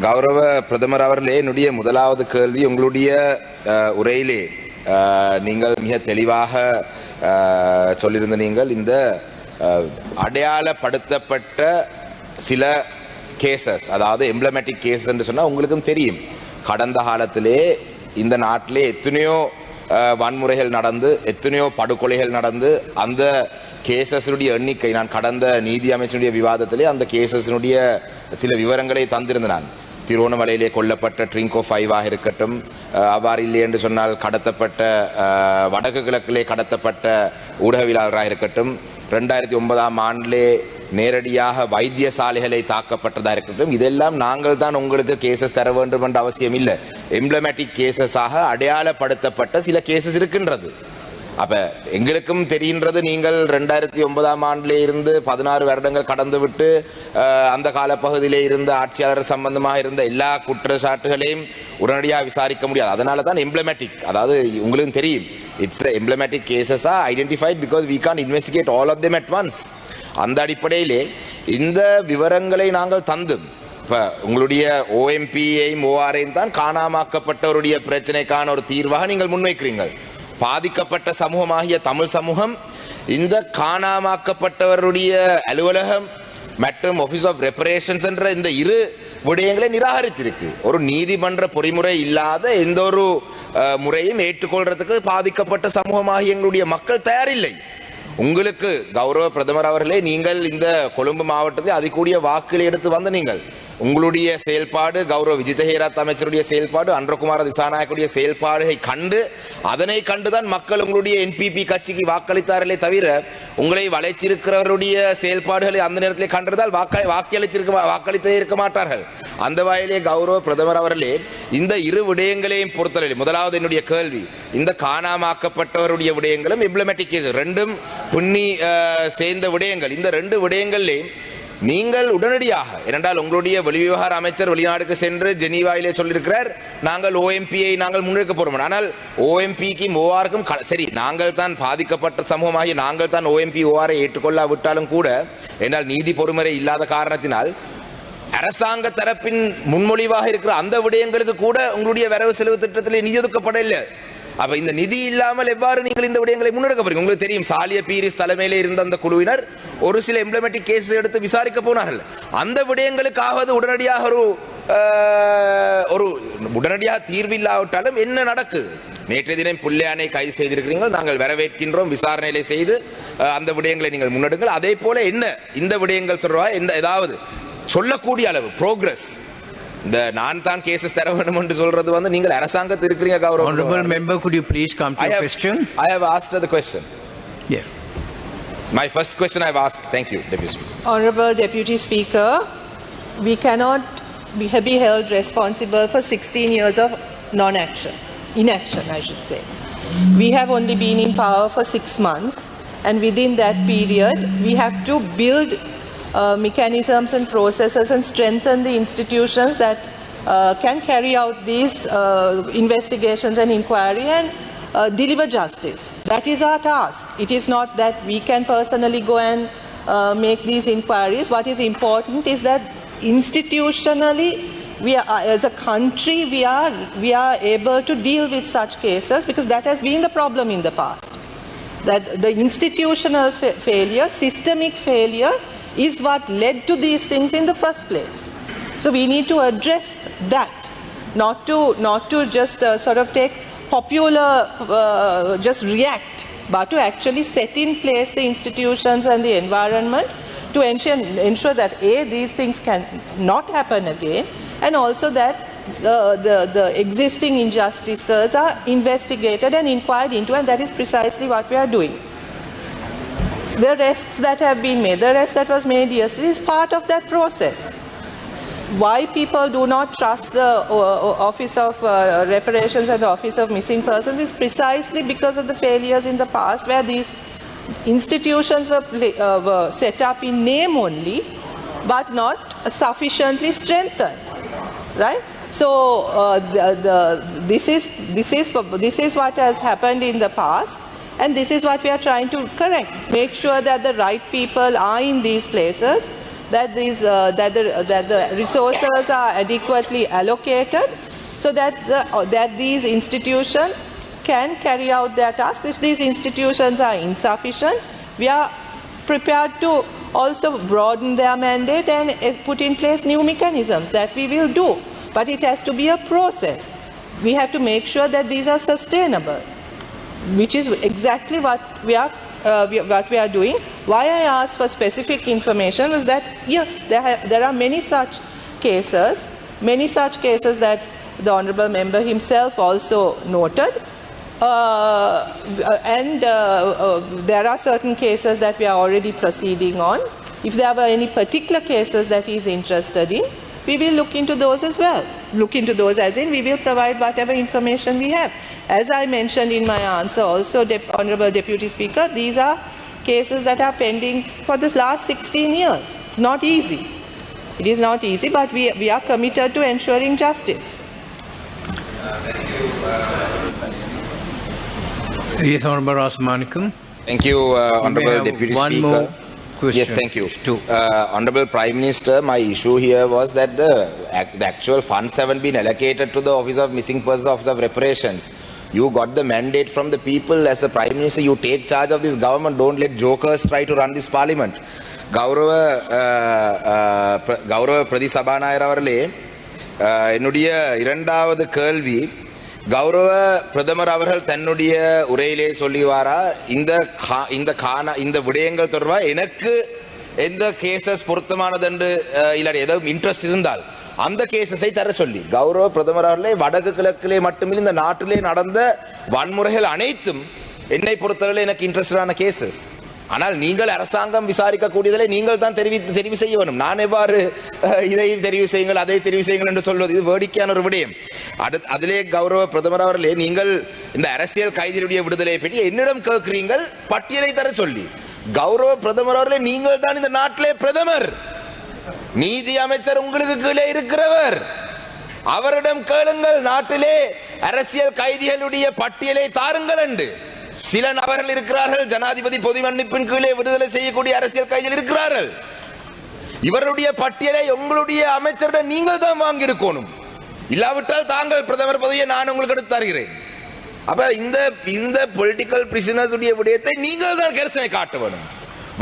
கௌரவ பிரதமர் அவர்களே என்னுடைய முதலாவது கேள்வி உங்களுடைய உரையிலே நீங்கள் மிக தெளிவாக சொல்லியிருந்த நீங்கள் இந்த அடையாளப்படுத்தப்பட்ட சில கேசஸ் அதாவது எம்ப்ளமேட்டிக் கேசஸ் என்று சொன்னால் உங்களுக்கும் தெரியும். கடந்த காலத்திலே இந்த நாட்டிலே எத்தனையோ வன்முறைகள் நடந்து எத்தனையோ படுகொலைகள் நடந்து அந்த கேசஸினுடைய எண்ணிக்கை நான் கடந்த நீதி அமைச்சருடைய விவாதத்திலே அந்த கேசஸினுடைய சில விவரங்களை தந்திருந்தேன் நான். திருவோணமலையிலே கொல்லப்பட்ட ட்ரிங்கோ ஃபைவாக இருக்கட்டும் அவ்வாறு இல்லை என்று சொன்னால் கடத்தப்பட்ட வடக்கு கிழக்கிலே கடத்தப்பட்ட ஊடகவியலாளராக இருக்கட்டும் ரெண்டாயிரத்தி ஒன்பதாம் ஆண்டிலே நேரடியாக வைத்தியசாலைகளை தாக்கப்பட்டதாக இருக்கட்டும் இதெல்லாம் நாங்கள் தான் உங்களுக்கு கேசஸ் தர வேண்டும் என்ற அவசியம் இல்லை. எம்ப்ளமேட்டிக் கேசஸாக அடையாளப்படுத்தப்பட்ட சில கேசஸ் இருக்கின்றது. அப்ப எங்களுக்கும் தெரிகின்றது நீங்கள் ரெண்டாயிரத்தி ஒன்பதாம் ஆண்டிலே இருந்து பதினாறு வருடங்கள் கடந்து விட்டு அந்த காலப்பகுதியிலே இருந்த ஆட்சியாளர் சம்பந்தமாக இருந்த எல்லா குற்றச்சாட்டுகளையும் உடனடியாக விசாரிக்க முடியாது. அதனால தான் எம்ப்ளமேட்டிக் அதாவது உங்களுக்கும் தெரியும் it's emblematic கேசஸா identified because we can investigate all of them at once அந்த அடிப்படையிலே இந்த விவரங்களை நாங்கள் தந்தும். இப்போ உங்களுடைய ஓஎம்பியையும் ஓஆரையும் தான் காணாமாக்கப்பட்டவருடைய பிரச்சனைக்கான ஒரு தீர்வாக நீங்கள் முன்வைக்கிறீர்கள். பாதிக்கப்பட்ட சமூகமாகிய தமிழ் சமூகம் இந்த காணாமாக்கப்பட்டவருடைய அலுவலகம் மற்றும் ஆஃபீஸ் ஆஃப் ரெப்பரேஷன்ஸ் என்ற இந்த இரு விடயங்களை நிராகரித்திருக்கு. ஒரு நீதிமன்ற பொறிமுறை இல்லாத எந்த ஒரு முறையும் ஏற்றுக்கொள்றதுக்கு பாதிக்கப்பட்ட சமூகமாகிய எங்களுடைய மக்கள் தயாரில்லை. உங்களுக்கு கௌரவ பிரதமர் அவர்களே நீங்கள் இந்த கொழும்பு மாவட்டத்தில் அதிகூடிய வாக்குகளை எடுத்து வந்த நீங்கள். உங்களுடைய செயல்பாடு கௌரவ விஜிதஹேராத் அமைச்சருடைய செயல்பாடு அன்றகுமார திசாநாயக்குடைய செயல்பாடுகளை கண்டு அதனை கண்டுதான் மக்கள் உங்களுடைய என்பிபி கட்சிக்கு வாக்களித்தார்களே தவிர உங்களை வளைச்சிருக்கிறவருடைய செயல்பாடுகளை அந்த நேரத்தில் கண்டதால் வாக்க வாக்களித்திருக்க வாக்களித்தே இருக்க மாட்டார்கள். அந்த வாயிலே கௌரவ பிரதமர் அவர்களே இந்த இரு விடயங்களையும் பொறுத்தவரை முதலாவது என்னுடைய கேள்வி இந்த காணாமாக்கப்பட்டவருடைய விடயங்களும் இம்ப்ளமேட்டிக் ரெண்டும் புண்ணி சேர்ந்த விடயங்கள் இந்த ரெண்டு விடயங்கள்லையும் நீங்கள் உடனடியாக ஏனென்றால் உங்களுடைய வெளிவிவகார அமைச்சர் வெளிநாடுக்கு சென்று ஜெனீவாயிலே சொல்லியிருக்கிறார் நாங்கள் ஓஎம்பியை நாங்கள் முன்னெடுக்க போகிறோம் ஆனால் ஓஎம்பிக்கும் ஓஆருக்கும் சரி நாங்கள் தான் பாதிக்கப்பட்ட சமூகமாகி நாங்கள் தான் ஓஎம்பி ஓஆரை ஏற்றுக்கொள்ளாவிட்டாலும் கூட என்னால் நீதி பொறுமுறை இல்லாத காரணத்தினால் அரசாங்க தரப்பின் முன்மொழிவாக இருக்கிற அந்த விடயங்களுக்கு கூட உங்களுடைய வரவு செலவு திட்டத்தில் நிதி ஒதுக்கப்படவில்லை. அப்ப இந்த நிதி இல்லாமல் எவ்வாறு நீங்கள் இந்த விடயங்களை முன்னெடுக்க போறீங்க? உங்களுக்கு தெரியும் சாலிய பீரிஸ் தலைமையில இருந்த அந்த குழுவினர் ஒரு சில எம்ப்ளமேட்டிக் கேஸ் எடுத்து விசாரிக்க போனார்கள். அந்த விடயங்களுக்காவது உடனடியாக ஒரு ஒரு உடனடியாக தீர்வில்லாவிட்டாலும் என்ன நடக்குது? நேற்றைய தினம் புள்ளையானை கைது செய்திருக்கிறீர்கள். நாங்கள் வரவேற்கின்றோம் விசாரணைகளை செய்து அந்த விடயங்களை நீங்கள் முன்னெடுங்கள். அதே போல என்ன இந்த விடயங்கள் சொல்றா? எந்த ஏதாவது சொல்லக்கூடிய அளவு ப்ரோக்ரஸ் இந்த நான் தான் கேசஸ் தர வேண்டும் என்று சொல்றது வந்து நீங்கள் அரசாங்கத்தில் இருக்கிறீங்க Honorable கௌரவம் member, could you please come to I your have, question? I have asked the question. Yeah. My first question I've asked. Thank you, Deputy Speaker. Honorable Deputy Speaker, we cannot be be held responsible for 16 years of non-action, inaction, I should say. We have only been in power for six months, and within that period, we have to build uh, mechanisms and processes and strengthen the institutions that uh, can carry out these uh, investigations and inquiry and uh, deliver justice. That is our task. It is not that we can personally go and uh, make these inquiries. What is important is that institutionally, we are, as a country, we are, we are able to deal with such cases because that has been the problem in the past. That the institutional fa- failure, systemic failure, is what led to these things in the first place. So we need to address that, not to not to just uh, sort of take popular, uh, just react, but to actually set in place the institutions and the environment to ensure ensure that a these things can not happen again, and also that the, the, the existing injustices are investigated and inquired into, and that is precisely what we are doing the arrests that have been made, the arrest that was made yesterday is part of that process. Why people do not trust the uh, uh, Office of uh, Reparations and the Office of Missing Persons is precisely because of the failures in the past where these institutions were, uh, were set up in name only but not sufficiently strengthened right so uh, the, the, this is this is this is what has happened in the past and this is what we are trying to correct make sure that the right people are in these places that these uh, that the that the resources are adequately allocated, so that the uh, that these institutions can carry out their task. If these institutions are insufficient, we are prepared to also broaden their mandate and uh, put in place new mechanisms that we will do. But it has to be a process. We have to make sure that these are sustainable, which is exactly what we are. Uh, what we are doing. Why I asked for specific information is that yes, there, ha- there are many such cases, many such cases that the honourable member himself also noted. Uh, and uh, uh, there are certain cases that we are already proceeding on. If there were any particular cases that he is interested in, we will look into those as well. Look into those as in we will provide whatever information we have. As I mentioned in my answer also, Dep- Honorable Deputy Speaker, these are cases that are pending for this last 16 years. It's not easy. It is not easy, but we, we are committed to ensuring justice. Yes, Honorable Rasmanikam. Thank you, uh, Honorable have Deputy one Speaker. more question. Yes, thank you. Two. Uh, Honorable Prime Minister, my issue here was that the, ac- the actual funds haven't been allocated to the Office of Missing Persons, Office of Reparations. You got the mandate from the people as the Prime Minister. You take charge of this government. Don't let jokers try to run this parliament. கௌரவ அஹ், அஹ், பிர- கௌரவ பிரதி சபாநாயகர் அவர்களே அஹ், என்னுடைய இரண்டாவது கேள்வி கௌரவ பிரதமர் அவர்கள் தன்னுடைய உரையிலே சொல்லிவாரா இந்த கா- இந்த காண இந்த விடயங்கள் தொடர்பாக எனக்கு எந்த கேசஸ் பொருத்தமானது என்று இல்லாட்டி ஏதோ இன்ட்ரெஸ்ட் இருந்தால் அந்த கேசஸை தர சொல்லி. கௌரவ பிரதமர் அவர்களே வடக்கு கிழக்கிலே மட்டுமில்லை இந்த நாட்டிலே நடந்த வன்முறைகள் அனைத்தும் என்னை பொறுத்தவரை எனக்கு இன்ட்ரெஸ்டான கேசஸ் ஆனால் நீங்கள் அரசாங்கம் விசாரிக்கக்கூடியதிலே நீங்கள் தான் தெரிவி தெரிவு செய்ய வேண்டும். நான் எவ்வாறு இதை தெரிவு செய்யுங்கள் அதை தெரிவு செய்யுங்கள் என்று சொல்வது இது வேடிக்கையான ஒரு விடயம். அடு அதிலே கௌரவ பிரதமர் அவர்களே நீங்கள் இந்த அரசியல் கைதிகளுடைய விடுதலையை பற்றி என்னிடம் கேட்கிறீங்கள் பட்டியலை தர சொல்லி. கௌரவ பிரதமர் அவர்களே நீங்கள் தான் இந்த நாட்டிலே பிரதமர். நீதி அமைச்சர் உங்களுக்கு கீழே இருக்கிறவர். அவரிடம் கேளுங்கள் நாட்டிலே அரசியல் கைதிகளுடைய பட்டியலை தாருங்கள் என்று. சில நபர்கள் இருக்கிறார்கள் ஜனாதிபதி பொது மன்னிப்பின் கீழே விடுதலை செய்யக்கூடிய அரசியல் கைதிகள் இருக்கிறார்கள். இவருடைய பட்டியலை உங்களுடைய அமைச்சரிடம் நீங்கள் தான் வாங்கி எடுக்கணும் இல்லாவிட்டால் தாங்கள் பிரதமர் பதவியை நான் உங்களுக்கு எடுத்து தருகிறேன். அப்ப இந்த இந்த பொலிட்டிக்கல் பிரிசனர்ஸ் உடைய விடயத்தை நீங்கள் தான் கரிசனை காட்ட வேணும்.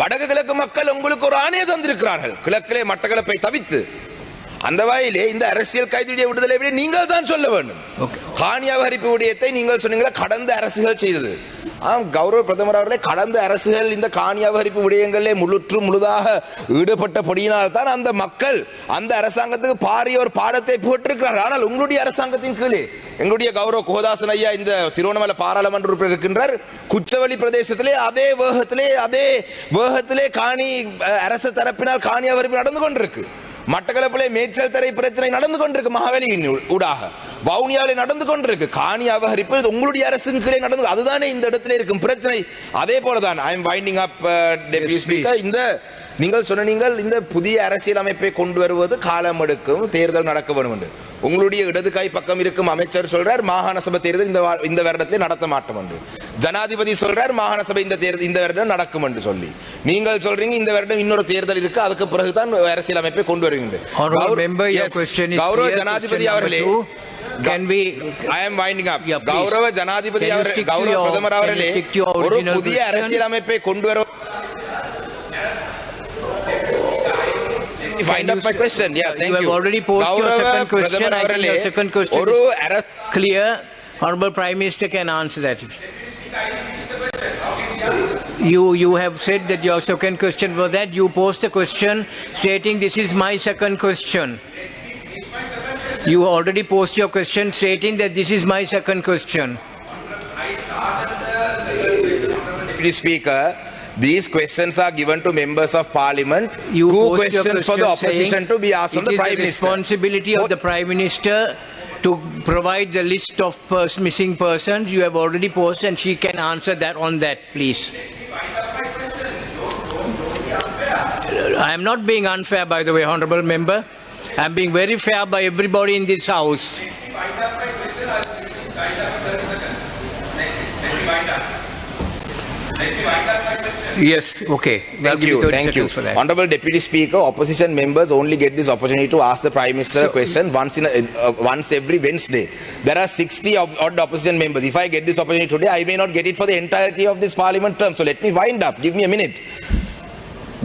வடக்கு கிழக்கு மக்கள் உங்களுக்கு ஒரு ஆணையை தந்திருக்கிறார்கள். கிழக்கிலே மட்டக்களப்பை தவித்து அந்த வகையிலே இந்த அரசியல் கைதியுடைய விடுதலை விட நீங்கள் தான் சொல்ல வேண்டும் Okay. காணி அபகரிப்பு விடயத்தை நீங்கள் சொன்னீங்களா கடந்த அரசுகள் செய்தது. ஆம் கௌரவ பிரதமர் அவர்களே கடந்த அரசுகள் இந்த காணி அபகரிப்பு விடயங்களிலே முழுற்று முழுதாக ஈடுபட்டபடியினால் தான் அந்த மக்கள் அந்த அரசாங்கத்துக்கு பாரிய ஒரு பாடத்தை போட்டிருக்கிறார் ஆனால் உங்களுடைய அரசாங்கத்தின் கீழே எங்களுடைய கௌரவ கோதாசன் ஐயா இந்த திருவண்ணாமலை பாராளுமன்ற உறுப்பினர் இருக்கின்றார். குச்சவெளி பிரதேசத்திலே அதே வேகத்திலே அதே வேகத்திலே காணி அரசு தரப்பினால் காணி அபகரிப்பு நடந்து கொண்டிருக்கு. மட்டக்களப்பிலே மேய்ச்சல் தரை பிரச்சனை நடந்து கொண்டிருக்கு மகாவலியின் ஊடாக. வவுனியாவிலே நடந்து கொண்டிருக்கு. காணி அபகரிப்பு உங்களுடைய அரசின் கீழே நடந்து அதுதானே இந்த இடத்துல இருக்கும் பிரச்சனை. அதே போலதான் I am winding up deputy speaker இந்த நீங்கள் சொன்ன நீங்கள் இந்த புதிய அரசியல் அமைப்பை கொண்டு வருவது காலம் எடுக்கும் தேர்தல் நடக்க வேண்டும் என்று. உங்களுடைய இடது கை பக்கம் இருக்கும் அமைச்சர் சொல்றார் மாகாண சபை தேர்தல் இந்த இந்த வருடத்தில் நடத்த மாட்டோம் என்று. ஜனாதிபதி சொல்றார் மாகாண சபை இந்த தேர்தல் இந்த வருடம் நடக்கும் என்று சொல்லி. நீங்கள் சொல்றீங்க இந்த வருடம் இன்னொரு தேர்தல் இருக்கு அதுக்கு பிறகுதான் அரசியல் அமைப்பை கொண்டு வருகின்ற. Honorable கௌரவ- member, your Yes, question is கௌரவ clear. ஜனாதிபதி அவர்களே. Can we, I am winding up Yeah, please. கௌரவ ஜனாதிபதி Can you அவர்கள் stick to கௌரவ your- பிரதமர் can you அவர்களே stick to your ஒரு original புதிய question? அரசியல் அமைப்பை கொண்டு வர Find you up my s- question. Yeah, you thank have you. already posed your கௌரவ second question. பிரதமர் I think அவர்களே, your second question ஒரு is- அரசு clear? Honorable Prime Minister can answer that. You, you have said that your second question was that you posed a question stating this is my second question. you already posed your question stating that this is my second question. Deputy Speaker, these questions are given to members of parliament. You Two posed questions for the question opposition to be asked from the Prime the Minister. responsibility of the Prime Minister to provide the list of pers- missing persons. You have already posted and she can answer that on that, please. I am not being unfair, by the way, Honorable Member. I am being very fair by everybody in this House. Yes, okay. Thank you, thank you. for that. Honorable Deputy Speaker, opposition members only get this opportunity to ask the Prime Minister a question once in a, uh, once every Wednesday. There are 60 odd opposition members. If I get this opportunity today, I may not get it for the entirety of this parliament term. So let me wind up. Give me a minute.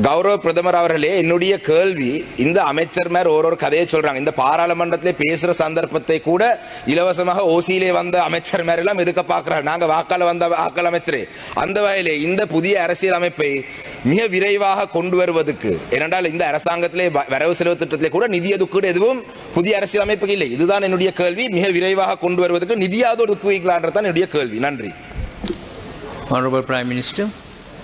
கௌரவ பிரதமர் அவர்களே என்னுடைய கேள்வி இந்த அமைச்சர் மேர் ஒரு ஒரு கதையை சொல்றாங்க. இந்த பாராளுமன்றத்திலே பேசுற சந்தர்ப்பத்தை கூட இலவசமாக ஓசியிலே வந்த அமைச்சர் மேர் எல்லாம் எதுக்க பார்க்கிறார்? நாங்க வாக்காள வந்த வாக்காள அமைச்சரே. அந்த வகையிலே இந்த புதிய அரசியல் அமைப்பை மிக விரைவாக கொண்டு வருவதற்கு ஏனென்றால் இந்த அரசாங்கத்திலே வ- வரவு செலவு திட்டத்திலே கூட நிதி ஒதுக்கீடு எதுவும் புதிய அரசியல் அமைப்பு இல்லை. இதுதான் என்னுடைய கேள்வி. மிக விரைவாக கொண்டு வருவதற்கு நிதியாவது ஒதுக்குவீங்களான்றதான் என்னுடைய கேள்வி. நன்றி. Honorable Prime Minister.